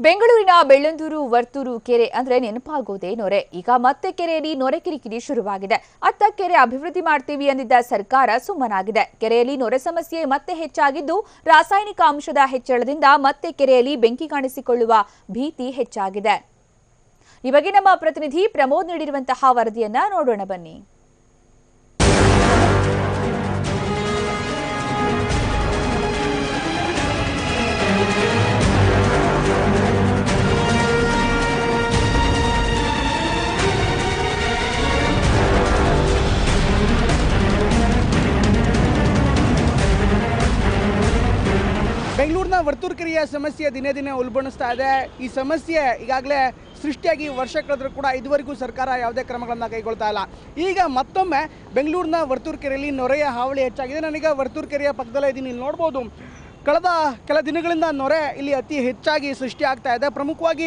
ಬೆಂಗಳೂರಿನ ಬೆಳ್ಳಂದೂರು, ವರ್ತೂರು ಕೆರೆ ಅಂದ್ರೆ ನೆನಪಾಗೋದೇ ನೊರೆ. ಈಗ ಮತ್ತೆ ಕೆರೆಯಲ್ಲಿ ನೊರೆ ಕಿರಿಕಿರಿ ಶುರುವಾಗಿದೆ. ಅತ್ತ ಕೆರೆ ಅಭಿವೃದ್ಧಿ ಮಾಡ್ತೀವಿ ಅಂದಿದ್ದ ಸರ್ಕಾರ ಸುಮ್ಮನಾಗಿದೆ. ಕೆರೆಯಲ್ಲಿ ನೊರೆ ಸಮಸ್ಯೆ ಮತ್ತೆ ಹೆಚ್ಚಾಗಿದ್ದು, ರಾಸಾಯನಿಕ ಅಂಶದ ಹೆಚ್ಚಳದಿಂದ ಮತ್ತೆ ಕೆರೆಯಲ್ಲಿ ಬೆಂಕಿ ಕಾಣಿಸಿಕೊಳ್ಳುವ ಭೀತಿ ಹೆಚ್ಚಾಗಿದೆ. ಈ ನಮ್ಮ ಪ್ರತಿನಿಧಿ ಪ್ರಮೋದ್ ನೀಡಿರುವಂತಹ ವರದಿಯನ್ನ ನೋಡೋಣ ಬನ್ನಿ. ಬೆಂಗಳೂರಿನ ವರ್ತೂರ್ಕರಿಯ ಕೆರೆಯ ಸಮಸ್ಯೆ ದಿನೇ ದಿನೇ ಉಲ್ಬಣಿಸ್ತಾ ಇದೆ. ಈ ಸಮಸ್ಯೆ ಈಗಾಗಲೇ ಸೃಷ್ಟಿಯಾಗಿ ವರ್ಷ ಕಳೆದರೂ ಕೂಡ ಇದುವರೆಗೂ ಸರ್ಕಾರ ಯಾವುದೇ ಕ್ರಮಗಳನ್ನು ಕೈಗೊಳ್ತಾ ಇಲ್ಲ. ಈಗ ಮತ್ತೊಮ್ಮೆ ಬೆಂಗಳೂರಿನ ವರ್ತೂರ್ಕೆರೆಯಲ್ಲಿ ನೊರೆಯ ಹಾವಳಿ ಹೆಚ್ಚಾಗಿದೆ. ನನಗೆ ವರ್ತೂರ್ಕೆರೆಯ ಪಕ್ಕದಲ್ಲೇ ಇಲ್ಲಿ ನೋಡ್ಬೋದು ಕಳೆದ ಕೆಲ ದಿನಗಳಿಂದ ನೊರೆ ಇಲ್ಲಿ ಅತಿ ಹೆಚ್ಚಾಗಿ ಸೃಷ್ಟಿ ಆಗ್ತಾ ಇದೆ. ಪ್ರಮುಖವಾಗಿ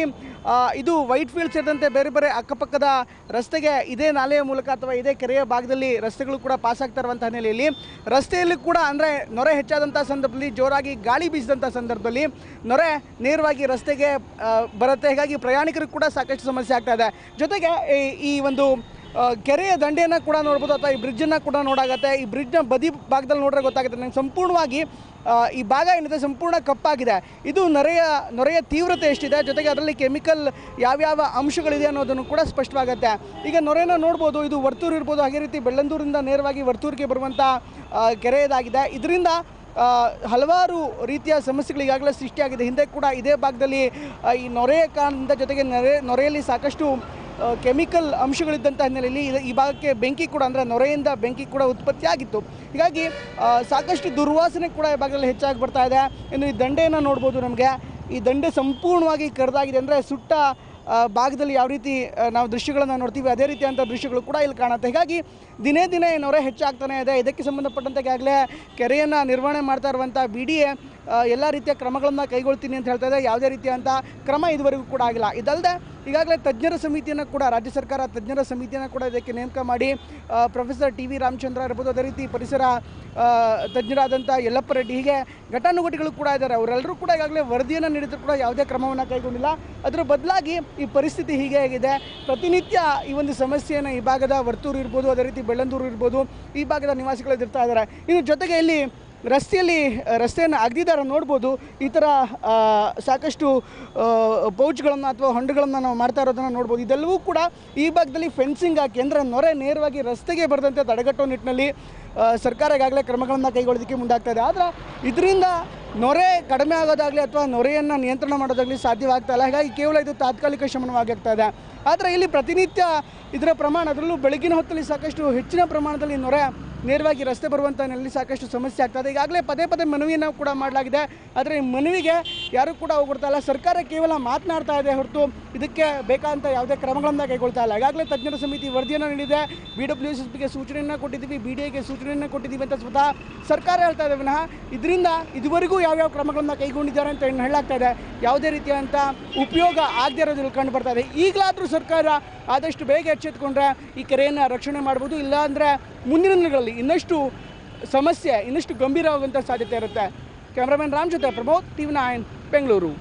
ಇದು ವೈಟ್ ಫೀಲ್ಡ್ ಸೇರಿದಂತೆ ಬೇರೆ ಬೇರೆ ಅಕ್ಕಪಕ್ಕದ ರಸ್ತೆಗೆ ಇದೇ ನಾಲೆಯ ಮೂಲಕ ಅಥವಾ ಇದೇ ಕೆರೆಯ ಭಾಗದಲ್ಲಿ ರಸ್ತೆಗಳು ಕೂಡ ಪಾಸ್ ಆಗ್ತಾ ಇರುವಂಥ ಹಿನ್ನೆಲೆಯಲ್ಲಿ ರಸ್ತೆಯಲ್ಲಿ ಕೂಡ ಅಂದರೆ ನೊರೆ ಹೆಚ್ಚಾದಂಥ ಸಂದರ್ಭದಲ್ಲಿ, ಜೋರಾಗಿ ಗಾಳಿ ಬೀಸಿದಂಥ ಸಂದರ್ಭದಲ್ಲಿ ನೊರೆ ನೇರವಾಗಿ ರಸ್ತೆಗೆ ಬರುತ್ತೆ. ಹೀಗಾಗಿ ಪ್ರಯಾಣಿಕರಿಗೆ ಕೂಡ ಸಾಕಷ್ಟು ಸಮಸ್ಯೆ ಆಗ್ತಾ ಇದೆ. ಜೊತೆಗೆ ಈ- ಒಂದು ಕೆರೆಯ ದಂಡೆಯನ್ನು ಕೂಡ ನೋಡ್ಬೋದು ಅಥವಾ ಈ ಬ್ರಿಡ್ಜನ್ನು ಕೂಡ ನೋಡಾಗತ್ತೆ. ಈ ಬ್ರಿಡ್ಜ್ನ ಬದಿ ಭಾಗದಲ್ಲಿ ನೋಡ್ರೆ ಗೊತ್ತಾಗುತ್ತೆ. ನಂಗೆ ಸಂಪೂರ್ಣವಾಗಿ ಈ ಭಾಗ ಏನಿದೆ ಸಂಪೂರ್ಣ ಕಪ್ಪಾಗಿದೆ. ಇದು ನೊರೆಯ ನೊರೆಯ ತೀವ್ರತೆ ಎಷ್ಟಿದೆ, ಜೊತೆಗೆ ಅದರಲ್ಲಿ ಕೆಮಿಕಲ್ ಯಾವ್ಯಾವ ಅಂಶಗಳಿದೆ ಅನ್ನೋದನ್ನು ಕೂಡ ಸ್ಪಷ್ಟವಾಗುತ್ತೆ. ಈಗ ನೊರೆನ ನೋಡ್ಬೋದು, ಇದು ವರ್ತೂರು ಇರ್ಬೋದು. ಹಾಗೆ ರೀತಿ ಬೆಳ್ಳಂದೂರಿಂದ ನೇರವಾಗಿ ವರ್ತೂರಿಗೆ ಬರುವಂಥ ಕೆರೆಯದಾಗಿದೆ. ಕೆರೆ ಇದರಿಂದ ಹಲವಾರು ರೀತಿಯ ಸಮಸ್ಯೆಗಳು ಈಗಾಗಲೇ ಸೃಷ್ಟಿಯಾಗಿದೆ. ಹಿಂದೆ ಕೂಡ ಇದೇ ಭಾಗದಲ್ಲಿ ಈ ನೊರೆಯ ಕಾರಣದಿಂದ ಜೊತೆಗೆ ನೊರೆ, ನೊರೆಯಲ್ಲಿ ಸಾಕಷ್ಟು ಕೆಮಿಕಲ್ ಅಂಶಗಳಿದ್ದಂಥ ಹಿನ್ನೆಲೆಯಲ್ಲಿ ಈ ಭಾಗಕ್ಕೆ ಬೆಂಕಿ ಕೂಡ ಅಂದರೆ ನೊರೆಯಿಂದ ಬೆಂಕಿ ಕೂಡ ಉತ್ಪತ್ತಿಯಾಗಿತ್ತು. ಹೀಗಾಗಿ ಸಾಕಷ್ಟು ದುರ್ವಾಸನೆ ಕೂಡ ಈ ಭಾಗದಲ್ಲಿ ಹೆಚ್ಚಾಗಿ ಬರ್ತಾ ಇದೆ. ಇನ್ನು ಈ ದಂಡೆಯನ್ನು ನೋಡ್ಬೋದು ನಮಗೆ. ಈ ದಂಡೆ ಸಂಪೂರ್ಣವಾಗಿ ಕರೆದಾಗಿದೆ ಅಂದರೆ ಸುಟ್ಟ ಭಾಗದಲ್ಲಿ ಯಾವ ರೀತಿ ನಾವು ದೃಶ್ಯಗಳನ್ನು ನೋಡ್ತೀವಿ, ಅದೇ ರೀತಿಯಾದಂಥ ದೃಶ್ಯಗಳು ಕೂಡ ಇಲ್ಲಿ ಕಾಣುತ್ತೆ. ಹೀಗಾಗಿ, ದಿನೇ ದಿನೇ ನೊರೆ ಹೆಚ್ಚಾಗ್ತಾನೆ ಇದೆ. ಇದಕ್ಕೆ ಸಂಬಂಧಪಟ್ಟಂತೆ ಈಗಾಗಲೇ ಕೆರೆಯನ್ನು ನಿರ್ವಹಣೆ ಮಾಡ್ತಾ ಇರುವಂಥ ಬಿ ಡಿ ಎ ಎಲ್ಲ ರೀತಿಯ ಕ್ರಮಗಳನ್ನು ಕೈಗೊಳ್ತೀನಿ ಅಂತ ಹೇಳ್ತಾ ಇದೆ. ಯಾವುದೇ ರೀತಿಯಾದಂಥ ಕ್ರಮ ಇದುವರೆಗೂ ಕೂಡ ಆಗಿಲ್ಲ. ಇದಲ್ಲದೆ ಈಗಾಗಲೇ ತಜ್ಞರ ಸಮಿತಿಯನ್ನು ಕೂಡ, ರಾಜ್ಯ ಸರ್ಕಾರ ತಜ್ಞರ ಸಮಿತಿಯನ್ನು ಕೂಡ ಇದಕ್ಕೆ ನೇಮಕ ಮಾಡಿ ಪ್ರೊಫೆಸರ್ ಟಿ ವಿ ರಾಮಚಂದ್ರ ಇರ್ಬೋದು, ಅದೇ ರೀತಿ ಪರಿಸರ ತಜ್ಞರಾದಂಥ ಯಲ್ಲಪ್ಪ ರೆಡ್ಡಿ, ಹೀಗೆ ಘಟಾನುಘಟಿಗಳು ಕೂಡ ಇದ್ದಾರೆ. ಅವರೆಲ್ಲರೂ ಕೂಡ ಈಗಾಗಲೇ ವರದಿಯನ್ನು ನೀಡಿದ್ರು ಕೂಡ ಯಾವುದೇ ಕ್ರಮವನ್ನು ಕೈಗೊಂಡಿಲ್ಲ. ಅದರ ಬದಲಾಗಿ ಈ ಪರಿಸ್ಥಿತಿ ಹೀಗೆ ಆಗಿದೆ. ಪ್ರತಿನಿತ್ಯ ಈ ಒಂದು ಸಮಸ್ಯೆಯನ್ನು ಈ ಭಾಗದ ವರ್ತೂರು ಇರ್ಬೋದು, ಅದೇ ರೀತಿ ಬೆಳ್ಳಂದೂರು ಇರ್ಬೋದು, ಈ ಭಾಗದ ನಿವಾಸಿಗಳು ಎದುರ್ತಾ ಇದ್ದಾರೆ. ಇನ್ನು ಜೊತೆಗೆ ಇಲ್ಲಿ ರಸ್ತೆಯಲ್ಲಿ ರಸ್ತೆಯನ್ನು ಅಗ್ದಿದಾರ ನೋಡ್ಬೋದು. ಈ ಥರ ಸಾಕಷ್ಟು ಪೌಚ್ಗಳನ್ನು ಅಥವಾ ಹೊಂಡಗಳನ್ನು ನಾವು ಮಾಡ್ತಾ ಇರೋದನ್ನು ನೋಡ್ಬೋದು. ಇದೆಲ್ಲವೂ ಕೂಡ ಈ ಭಾಗದಲ್ಲಿ ಫೆನ್ಸಿಂಗ್ ಹಾಕಿ, ಅಂದರೆ ನೊರೆ ನೇರವಾಗಿ ರಸ್ತೆಗೆ ಬರದಂತೆ ತಡೆಗಟ್ಟೋ ನಿಟ್ಟಿನಲ್ಲಿ ಸರ್ಕಾರ ಈಗಾಗಲೇ ಕ್ರಮಗಳನ್ನು ಕೈಗೊಳ್ಳೋದಕ್ಕೆ ಮುಂದಾಗ್ತಾ ಇದೆ. ಆದರೆ ಇದರಿಂದ ನೊರೆ ಕಡಿಮೆ ಆಗೋದಾಗಲಿ ಅಥವಾ ನೊರೆಯನ್ನು ನಿಯಂತ್ರಣ ಮಾಡೋದಾಗಲಿ ಸಾಧ್ಯವಾಗ್ತಾ ಇಲ್ಲ. ಹಾಗಾಗಿ ಕೇವಲ ಇದು ತಾತ್ಕಾಲಿಕ ಶಮನವಾಗ್ತಾ ಇದೆ. ಆದರೆ ಇಲ್ಲಿ ಪ್ರತಿನಿತ್ಯ ಇದರ ಪ್ರಮಾಣ, ಅದರಲ್ಲೂ ಬೆಳಗಿನ ಹೊತ್ತಲ್ಲಿ ಸಾಕಷ್ಟು ಹೆಚ್ಚಿನ ಪ್ರಮಾಣದಲ್ಲಿ ನೊರೆ ನೇರವಾಗಿ ರಸ್ತೆ ಬರುವಂಥ ನೆಲೆಯಲ್ಲಿ ಸಾಕಷ್ಟು ಸಮಸ್ಯೆ ಆಗ್ತದೆ ಈಗಾಗಲೇ ಪದೇ ಪದೇ ಮನವಿಯನ್ನು ಕೂಡ ಮಾಡಲಾಗಿದೆ. ಆದರೆ ಈ ಮನವಿಗೆ ಯಾರೂ ಕೂಡ ಹೋಗ್ಬಿಡ್ತಾ ಇಲ್ಲ. ಸರ್ಕಾರ ಕೇವಲ ಮಾತನಾಡ್ತಾ ಇದೆ ಹೊರತು ಇದಕ್ಕೆ ಬೇಕಾದಂಥ ಯಾವುದೇ ಕ್ರಮಗಳನ್ನು ಕೈಗೊಳ್ತಾ ಇಲ್ಲ. ಈಗಾಗಲೇ ತಜ್ಞರ ಸಮಿತಿ ವರದಿಯನ್ನು ನೀಡಿದೆ. ಬಿ ಡಬ್ಲ್ಯೂ ಎಸ್ ಎಸ್ಪಿಗೆ ಸೂಚನೆಯನ್ನು ಕೊಟ್ಟಿದ್ದೀವಿ ಬಿ ಡಿ ಎಗೆ ಸೂಚನೆಯನ್ನು ಕೊಟ್ಟಿದ್ದೀವಿ ಅಂತ ಸ್ವತಃ ಸರ್ಕಾರ ಹೇಳ್ತಾ ಇದೆ. ವಿನಃ ಇದರಿಂದ ಇದುವರೆಗೂ ಯಾವ್ಯಾವ ಕ್ರಮಗಳನ್ನು ಕೈಗೊಂಡಿದ್ದಾರೆ ಅಂತ ಏನು ಹೇಳಾಗ್ತಾ ಇದೆ. ಯಾವುದೇ ರೀತಿಯಾದಂಥ ಉಪಯೋಗ ಆಗದೇ ಇರೋದಿಲ್ಲ ಕಂಡು ಬರ್ತಾ ಇದೆ. ಈಗಲಾದರೂ ಸರ್ಕಾರ ಆದಷ್ಟು ಬೇಗ ಎಚ್ಚೆತ್ಕೊಂಡ್ರೆ ಈ ಕೆರೆಯನ್ನು ರಕ್ಷಣೆ ಮಾಡ್ಬೋದು. ಇಲ್ಲ ಅಂದರೆ ಮುಂದಿನ ದಿನಗಳಲ್ಲಿ ಇನ್ನಷ್ಟು ಸಮಸ್ಯೆ, ಇನ್ನಷ್ಟು ಗಂಭೀರವಾಗುವಂಥ ಸಾಧ್ಯತೆ ಇರುತ್ತೆ. ಕ್ಯಾಮ್ರಾಮನ್ ರಾಮ್ ಜೊತೆ Pramod T V nine Bengaluru